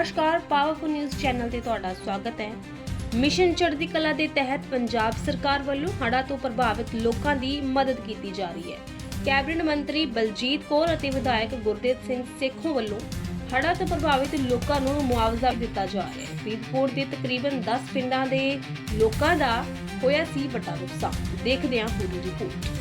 ਨਮਸਕਾਰ powerful news channel ਤੇ ਤੁਹਾਡਾ ਸਵਾਗਤ ਹੈ। ਮਿਸ਼ਨ ਚੜ੍ਹਦੀ ਕਲਾ ਦੇ ਤਹਿਤ ਪੰਜਾਬ ਸਰਕਾਰ ਵੱਲੋਂ ਹੜ੍ਹਾਂ ਤੋਂ ਪ੍ਰਭਾਵਿਤ ਲੋਕਾਂ ਦੀ ਮਦਦ ਕੀਤੀ ਜਾ ਰਹੀ ਹੈ। ਕੈਬਨਿਟ ਮੰਤਰੀ ਬਲਜੀਤ ਕੌਰ ਅਤੇ ਵਿਧਾਇਕ ਗੁਰਦੇਵ ਸਿੰਘ ਸੇਖੋਂ ਵੱਲੋਂ ਹੜ੍ਹਾਂ ਤੋਂ ਪ੍ਰਭਾਵਿਤ ਲੋਕਾਂ ਨੂੰ ਮੁਆਵਜ਼ਾ ਦਿੱਤਾ ਜਾ ਰਿਹਾ ਹੈ। ਫਰੀਦਕੋਟ ਦੇ ਤਕਰੀਬਨ 10 ਪਿੰਡਾਂ ਦੇ ਲੋਕਾਂ ਦਾ ਹੋਇਆ ਸੀ ਵੱਡਾ ਨੁਕਸਾਨ। ਦੇਖਦੇ ਹਾਂ ਪੂਰੀ ਰਿਪੋਰਟ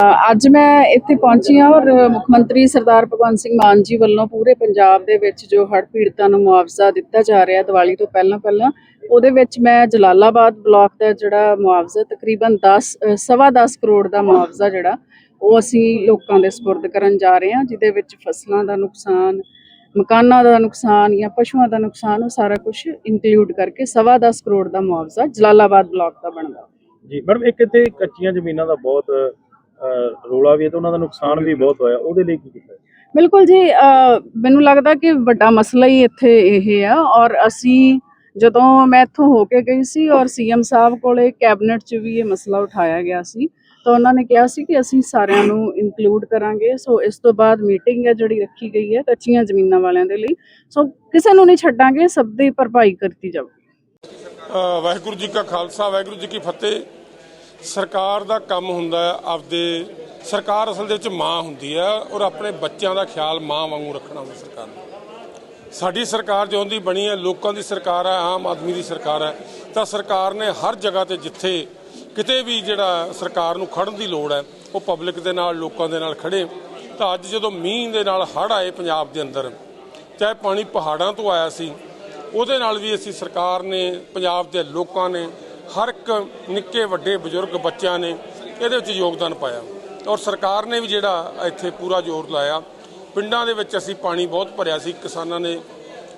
ਅੱਜ ਮੈਂ ਇੱਥੇ ਪਹੁੰਚੀ ਹਾਂ ਔਰ ਮੁੱਖ ਮੰਤਰੀ ਸਰਦਾਰ ਭਗਵੰਤ ਸਿੰਘ ਮਾਨ ਜੀ ਵੱਲੋਂ ਪੂਰੇ ਪੰਜਾਬ ਦੇ ਵਿੱਚ ਜੋ ਹੜ੍ਹ ਪੀੜਤਾਂ ਨੂੰ ਮੁਆਵਜ਼ਾ ਦਿੱਤਾ ਜਾ ਰਿਹਾ ਦੀਵਾਲੀ ਤੋਂ ਪਹਿਲਾਂ ਪਹਿਲਾਂ, ਉਹਦੇ ਵਿੱਚ ਮੈਂ ਜਲਾਲਾਬਾਦ ਬਲਾਕ ਦਾ ਜਿਹੜਾ ਮੁਆਵਜ਼ਾ ਤਕਰੀਬਨ 10 ਸਵਾ 10 ਕਰੋੜ ਦਾ ਮੁਆਵਜ਼ਾ ਜਿਹੜਾ, ਉਹ ਅਸੀਂ ਲੋਕਾਂ ਦੇ ਸਪੁਰਦ ਕਰਨ ਜਾ ਰਹੇ ਹਾਂ, ਜਿਹਦੇ ਵਿੱਚ ਫਸਲਾਂ ਦਾ ਨੁਕਸਾਨ, ਮਕਾਨਾਂ ਦਾ ਨੁਕਸਾਨ ਜਾਂ ਪਸ਼ੂਆਂ ਦਾ ਨੁਕਸਾਨ, ਉਹ ਸਾਰਾ ਕੁਝ ਇਨਕਲੂਡ ਕਰਕੇ ਸਵਾ 10 ਕਰੋੜ ਦਾ ਮੁਆਵਜ਼ਾ ਜਲਾਲਾਬਾਦ ਬਲਾਕ ਦਾ ਬਣਦਾ। ਜੀ, ਮੈਡਮ, ਇੱਕ ਇੱਥੇ ਕੱਚੀਆਂ ਜ਼ਮੀਨਾਂ ਦਾ ਬਹੁਤ ਰੌਲਾ ਵੀ ਹੈ ਤੇ ਉਹਨਾਂ ਦਾ ਨੁਕਸਾਨ ਵੀ ਬਹੁਤ ਹੋਇਆ। ਉਹਦੇ ਲਈ ਕੀ ਕੀਤਾ ਬਿਲਕੁਲ ਜੀ ਮੈਨੂੰ ਲੱਗਦਾ ਕਿ ਵੱਡਾ ਮਸਲਾ ਹੀ ਇੱਥੇ ਇਹ ਆ ਔਰ ਅਸੀਂ ਜਦੋਂ ਮੈਂ ਇੱਥੋਂ ਹੋ ਕੇ ਗਈ ਸੀ ਔਰ ਸੀਐਮ ਸਾਹਿਬ ਕੋਲੇ ਕੈਬਨਿਟ 'ਚ ਵੀ ਇਹ ਮਸਲਾ ਉਠਾਇਆ ਗਿਆ ਸੀ ਤਾਂ ਉਹਨਾਂ ਨੇ ਕਿਹਾ ਸੀ ਕਿ ਅਸੀਂ ਸਾਰਿਆਂ ਨੂੰ ਇਨਕਲੂਡ ਕਰਾਂਗੇ। ਸੋ ਇਸ ਤੋਂ ਬਾਅਦ ਮੀਟਿੰਗ ਹੈ ਜਿਹੜੀ ਰੱਖੀ ਗਈ ਹੈ ਕੱਚੀਆਂ ਜ਼ਮੀਨਾਂ ਵਾਲਿਆਂ ਦੇ ਲਈ। ਸੋ ਕਿਸੇ ਨੂੰ ਨਹੀਂ ਛੱਡਾਂਗੇ ਸਭ ਦੀ ਭਰਪਾਈ ਕਰਤੀ ਅ, ਵਾਹਿਗੁਰੂ ਜੀ ਕਾ ਖਾਲਸਾ ਵਾਹਿਗੁਰੂ ਜੀ ਕੀ ਫਤਿਹ। ਸਰਕਾਰ ਦਾ ਕੰਮ ਹੁੰਦਾ ਹੈ, ਆਪਦੇ ਸਰਕਾਰ ਅਸਲ ਦੇ ਵਿੱਚ ਮਾਂ ਹੁੰਦੀ ਹੈ ਔਰ ਆਪਣੇ ਬੱਚਿਆਂ ਦਾ ਖਿਆਲ ਮਾਂ ਵਾਂਗੂ ਰੱਖਣਾ ਹੁੰਦਾ ਸਰਕਾਰ ਨੂੰ ਸਾਡੀ ਸਰਕਾਰ ਜਿਉਂ ਦੀ ਬਣੀ ਹੈ, ਲੋਕਾਂ ਦੀ ਸਰਕਾਰ ਹੈ, ਆਮ ਆਦਮੀ ਦੀ ਸਰਕਾਰ ਹੈ, ਤਾਂ ਸਰਕਾਰ ਨੇ ਹਰ ਜਗ੍ਹਾ ਤੇ ਜਿੱਥੇ ਕਿਤੇ ਵੀ ਜਿਹੜਾ ਸਰਕਾਰ ਨੂੰ ਖੜਨ ਦੀ ਲੋੜ ਹੈ, ਉਹ ਪਬਲਿਕ ਦੇ ਨਾਲ, ਲੋਕਾਂ ਦੇ ਨਾਲ ਖੜੇ। ਤਾਂ ਅੱਜ ਜਦੋਂ ਮੀਂਹ ਦੇ ਨਾਲ ਹੜ੍ਹ ਆਏ ਪੰਜਾਬ ਦੇ ਅੰਦਰ, ਚਾਹੇ ਪਾਣੀ ਪਹਾੜਾਂ ਤੋਂ ਆਇਆ ਸੀ, ਉਹਦੇ ਨਾਲ ਵੀ ਅਸੀਂ ਸਰਕਾਰ ਨੇ, ਪੰਜਾਬ ਦੇ ਲੋਕਾਂ ਨੇ ਹਰ ਇੱਕ ਨਿੱਕੇ ਵੱਡੇ ਬਜ਼ੁਰਗ ਬੱਚਿਆਂ ਨੇ ਇਹਦੇ ਵਿੱਚ ਯੋਗਦਾਨ ਪਾਇਆ। ਔਰ ਸਰਕਾਰ ਨੇ ਵੀ ਜਿਹੜਾ ਇੱਥੇ ਪੂਰਾ ਜ਼ੋਰ ਲਾਇਆ। ਪਿੰਡਾਂ ਦੇ ਵਿੱਚ ਅਸੀਂ ਪਾਣੀ ਬਹੁਤ ਭਰਿਆ ਸੀ। ਕਿਸਾਨਾਂ ਨੇ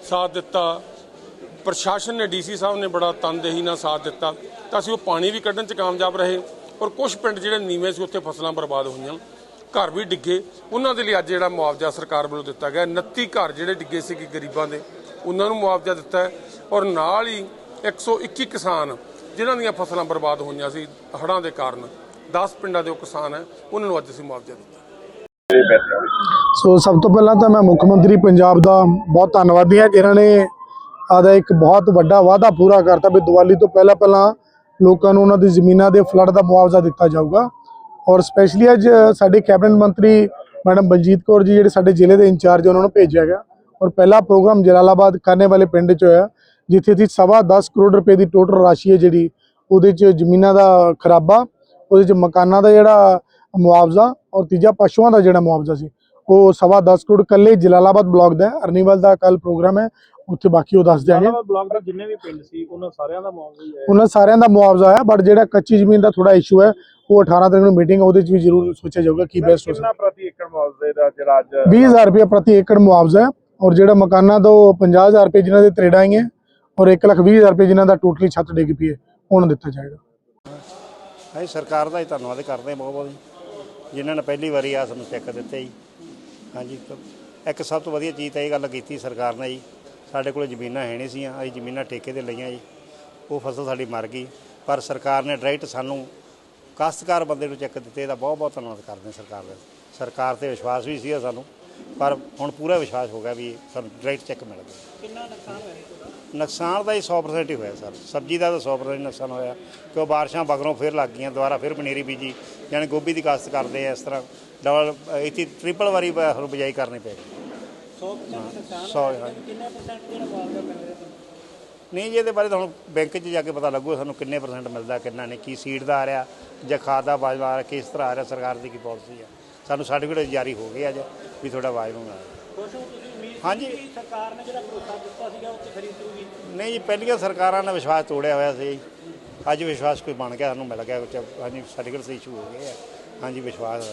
ਸਾਥ ਦਿੱਤਾ। ਪ੍ਰਸ਼ਾਸਨ ਨੇ ਡੀਸੀ ਸਾਹਿਬ ਨੇ ਬੜਾ ਤਨਦੇਹੀ ਨਾਲ ਸਾਥ ਦਿੱਤਾ ਤਾਂ ਅਸੀਂ ਉਹ ਪਾਣੀ ਵੀ ਕੱਢਣ 'ਚ ਕਾਮਯਾਬ ਰਹੇ ਔਰ ਕੁਝ ਪਿੰਡ ਜਿਹੜੇ ਨੀਵੇਂ ਸੀ ਉੱਥੇ ਫਸਲਾਂ ਬਰਬਾਦ ਹੋਈਆਂ। ਘਰ ਵੀ ਡਿੱਗੇ। ਉਹਨਾਂ ਦੇ ਲਈ ਅੱਜ ਜਿਹੜਾ ਮੁਆਵਜ਼ਾ ਸਰਕਾਰ ਵੱਲੋਂ ਦਿੱਤਾ ਗਿਆ। 29 ਘਰ ਜਿਹੜੇ ਡਿੱਗੇ ਸੀ ਗਰੀਬਾਂ ਦੇ, ਉਹਨਾਂ ਨੂੰ ਮੁਆਵਜ਼ਾ ਦਿੱਤਾ ਔਰ ਨਾਲ ਹੀ 121 ਕਿਸਾਨ ਜਿਨ੍ਹਾਂ ਦੀਆਂ ਫਸਲਾਂ ਬਰਬਾਦ ਹੋਈਆਂ ਸੀ, ਹੜ੍ਹਾਂ ਦੇ ਕਾਰਨ 10 ਪਿੰਡਾਂ ਦੇ ਉਹ ਕਿਸਾਨ ਹੈ, ਉਹਨਾਂ ਨੂੰ ਅੱਜ ਅਸੀਂ ਮੁਆਵਜ਼ਾ ਦਿੱਤਾ। ਸੋ ਸਭ ਤੋਂ ਪਹਿਲਾਂ ਤਾਂ ਮੈਂ ਮੁੱਖ ਮੰਤਰੀ ਪੰਜਾਬ ਦਾ ਬਹੁਤ ਧੰਨਵਾਦੀ ਹਾਂ ਜਿਨ੍ਹਾਂ ਨੇ ਆਦਾ ਇੱਕ ਬਹੁਤ ਵੱਡਾ ਵਾਅਦਾ ਪੂਰਾ ਕਰਤਾ ਵੀ ਦੀਵਾਲੀ ਤੋਂ ਪਹਿਲਾਂ ਪਹਿਲਾਂ ਲੋਕਾਂ ਨੂੰ ਉਹਨਾਂ ਦੀ ਜ਼ਮੀਨਾਂ ਦੇ ਫਲੱਡ ਦਾ ਮੁਆਵਜ਼ਾ ਦਿੱਤਾ ਜਾਊਗਾ। ਔਰ ਸਪੈਸ਼ਲੀ ਅੱਜ ਸਾਡੇ ਕੈਬਨਿਟ ਮੰਤਰੀ ਮੈਡਮ ਬਲਜੀਤ ਕੌਰ ਜੀ, ਜਿਹੜੇ ਸਾਡੇ ਜ਼ਿਲ੍ਹੇ ਦੇ ਇੰਚਾਰਜ, ਉਹਨਾਂ ਨੂੰ ਭੇਜਿਆ ਗਿਆ। ਔਰ ਪਹਿਲਾ ਪ੍ਰੋਗਰਾਮ ਜਲਾਲਾਬਾਦ, ਕਾਨੇ ਵਾਲੇ ਪਿੰਡ 'ਚ ਹੋਇਆ। ਜਿੱਥੇ ਦੀ ਸਵਾ 10 ਕਰੋੜ ਰੁਪਏ ਦੀ ਟੋਟਲ ਰਾਸ਼ੀ ਹੈ ਜਿਹੜੀ ਉਹਦੇ 'ਚ ਜ਼ਮੀਨਾਂ ਦਾ ਖਰਾਬਾ ਉਹਦੇ 'ਚ ਮਕਾਨਾਂ ਦਾ ਜਿਹੜਾ ਮੁਆਵਜ਼ਾ ਔਰ ਤੀਜਾ ਪਸ਼ੂਆਂ ਦਾ ਜਿਹੜਾ ਮੁਆਵਜ਼ਾ ਸੀ ਉਹ ਸਵਾ 10 ਕਰੋੜ ਕੱਲੇ ਜਲਾਲਾਬਾਦ ਬਲਾਕ ਦਾ ਹੈ ਅਰਨੀਵਾਲ ਦਾ ਕੱਲ ਪ੍ਰੋਗਰਾਮ ਹੈ ਉੱਥੇ ਬਾਕੀ ਉਹ ਦੱਸ ਦਿਆਂਗੇ। ਬਲਾਕ ਦੇ ਜਿੰਨੇ ਵੀ ਪਿੰਡ ਸੀ ਉਹਨਾਂ ਸਾਰਿਆਂ ਦਾ ਮੁਆਵਜ਼ਾ ਹੀ ਹੈ। ਉਹਨਾਂ ਸਾਰਿਆਂ ਦਾ ਮੁਆਵਜ਼ਾ ਹੈ ਬਟ ਜਿਹੜਾ ਕੱਚੀ ਜ਼ਮੀਨ ਦਾ ਥੋੜਾ ਇਸ਼ੂ ਹੈ ਉਹ 18 ਤਰੀਕ ਨੂੰ ਮੀਟਿੰਗ ਉਹਦੇ 'ਚ ਵੀ ਜ਼ਰੂਰ ਸੋਚਿਆ ਜਾਊਗਾ ਕੀ ਬੈਸਟ ਹੋ ਸਕਦਾ। ਪ੍ਰਤੀ ਏਕੜ ਮੁਆਵਜ਼ੇ ਦਾ ਜਿਹੜਾ ਅੱਜ 20000 ਰੁਪਏ ਪ੍ਰਤੀ ਏਕੜ ਮੁਆਵਜ਼ਾ ਹੈ ਔਰ ਜਿਹੜਾ ਮਕਾਨਾਂ ਦਾ ਉਹ 50000 ਰੁਪਏ ਜਿਨ੍ਹਾਂ ਦੇ ਤਰੇੜਾਂ ਆਈਆਂ ਔਰ 120000 ਰੁਪਏ ਜਿਨ੍ਹਾਂ ਦਾ ਟੋਟਲੀ ਛੱਤ ਡਿੱਗ ਪਈ ਹੈ ਉਹਨਾਂ ਦਿੱਤਾ ਜਾਏਗਾ। ਅਸੀਂ ਸਰਕਾਰ ਦਾ ਹੀ ਧੰਨਵਾਦ ਕਰਦੇ ਹਾਂ ਬਹੁਤ ਬਹੁਤ ਜੀ। ਜਿਨ੍ਹਾਂ ਨੇ ਪਹਿਲੀ ਵਾਰੀ ਆ ਸਾਨੂੰ ਚੈੱਕ ਦਿੱਤੇ ਜੀ। ਹਾਂਜੀ ਇੱਕ ਸਭ ਤੋਂ ਵਧੀਆ ਚੀਜ਼ ਤਾਂ ਇਹ ਗੱਲ ਕੀਤੀ ਸਰਕਾਰ ਨੇ ਜੀ। ਸਾਡੇ ਕੋਲ ਜ਼ਮੀਨਾਂ ਹੈ ਨਹੀਂ ਸੀਆਂ ਅਸੀਂ ਜ਼ਮੀਨਾਂ ਠੇਕੇ ਤੇ ਲਈਆਂ ਜੀ। ਉਹ ਫਸਲ ਸਾਡੀ ਮਰ ਗਈ। ਪਰ ਸਰਕਾਰ ਨੇ ਡਾਇਰੈਕਟ ਸਾਨੂੰ ਕਾਸ਼ਤਕਾਰ ਬੰਦੇ ਨੂੰ ਚੈੱਕ ਦਿੱਤੇ, ਇਹਦਾ ਬਹੁਤ ਬਹੁਤ ਧੰਨਵਾਦ ਕਰਦੇ ਹਾਂ ਸਰਕਾਰ ਦਾ। ਸਰਕਾਰ ਤੇ ਵਿਸ਼ਵਾਸ ਵੀ ਸੀਗਾ ਸਾਨੂੰ। ਪਰ ਹੁਣ ਪੂਰਾ ਵਿਸ਼ਵਾਸ ਹੋ ਗਿਆ ਵੀ ਸਾਨੂੰ ਡਾਇਰੈਕਟ ਚੈੱਕ ਮਿਲ ਗਿਆ। ਕਿੰਨਾ ਨੁਕਸਾਨ ਹੋਇਆ ਨੁਕਸਾਨ ਤਾਂ ਹੀ 100% ਹੀ ਹੋਇਆ ਸਰ। ਸਬਜ਼ੀ ਦਾ ਤਾਂ 100% ਨੁਕਸਾਨ ਹੋਇਆ ਕਿਉਂ ਬਾਰਿਸ਼ਾਂ ਬਗਰੋਂ ਫਿਰ ਲੱਗ ਗਈਆਂ ਦੁਬਾਰਾ ਫਿਰ ਪਨੀਰੀ ਬੀਜੀ ਯਾਨੀ ਗੋਭੀ ਦੀ ਕਾਸ਼ਤ ਕਰਦੇ ਆ ਇਸ ਤਰ੍ਹਾਂ। ਡਬਲ ਇੱਥੇ ਟ੍ਰਿਪਲ ਵਾਰੀ ਬ- ਹੁਣ ਬਿਜਾਈ ਕਰਨੀ ਪੈ ਗਈ। 100% ਹਾਂਜੀ ਕਿੰਨੇ ਪਰਸੈਂਟ ਜਿਹੜਾ ਮੁਆਵਜ਼ਾ ਮਿਲ ਰਿਹਾ ਨਹੀਂ ਜੀ ਇਹਦੇ ਬਾਰੇ ਤਾਂ ਹੁਣ ਬੈਂਕ 'ਚ ਜਾ ਕੇ ਪਤਾ ਲੱਗੂ ਸਾਨੂੰ ਕਿੰਨੇ ਪਰਸੈਂਟ ਮਿਲਦਾ ਕਿੰਨਾ ਨਹੀਂ ਕੀ ਸੀਡ ਦਾ ਆ ਰਿਹਾ ਜਾਂ ਖਾਦ ਦਾ ਬਾਜਵਾ ਆ ਰਿਹਾ ਕਿਸ ਤਰ੍ਹਾਂ ਆ ਰਿਹਾ ਸਰਕਾਰ ਦੀ ਕੀ ਪਾਲਿਸੀ ਆ। ਸਾਨੂੰ ਸਰਟੀਫਿਕੇਟ ਜਾਰੀ ਹੋ ਗਏ ਅੱਜ ਵੀ ਤੁਹਾਡਾ ਵਾਜਬ ਹੋਣਾ ਹਾਂਜੀ। ਸਰਕਾਰ ਨੇ ਜਿਹੜਾ ਭਰੋਸਾ ਦਿੱਤਾ ਸੀਗਾ ਉਹ ਤੇ ਖਰੀਦੂਗੀ ਨਹੀਂ ਜੀ ਪਹਿਲੀਆਂ ਸਰਕਾਰਾਂ ਨੇ ਵਿਸ਼ਵਾਸ ਤੋੜਿਆ ਹੋਇਆ ਸੀ। ਅੱਜ ਵਿਸ਼ਵਾਸ ਕੋਈ ਬਣ ਗਿਆ ਸਾਨੂੰ ਮਿਲ ਗਿਆ ਹਾਂਜੀ ਸਰਟੀਫਿਕੇਟ ਇਸ਼ੂ ਹੋ ਗਏ ਆ ਹਾਂਜੀ ਵਿਸ਼ਵਾਸ